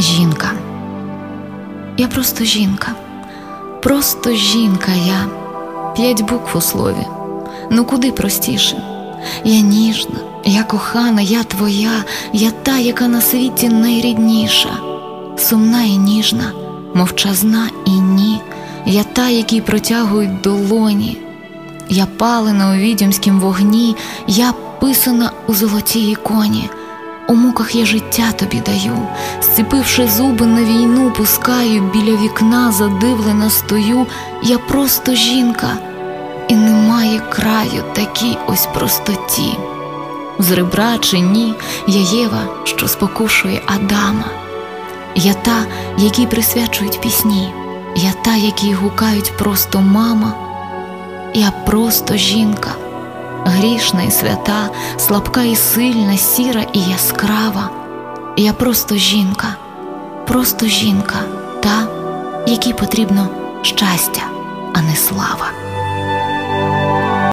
Жінка. Я просто жінка, просто жінка я, п'ять букв у слові. Ну куди простіше? Я ніжна, я кохана, я твоя, я та, яка на світі найрідніша, сумна і ніжна, мовчазна і ні, я та, якій протягують долоні, я палена у відьомськім вогні, я писана у золотій іконі. У муках я життя тобі даю, зціпивши зуби на війну, пускаю біля вікна, задивлена стою, я просто жінка, і немає краю такій ось простоті. З ребра чи ні, я Єва, що спокушує Адама. Я та, якій присвячують пісні, я та, якій гукають просто мама, я просто жінка грішна і свята, слабка і сильна, сіра і яскрава. Я просто жінка, просто жінка, та, якій потрібно щастя, а не слава.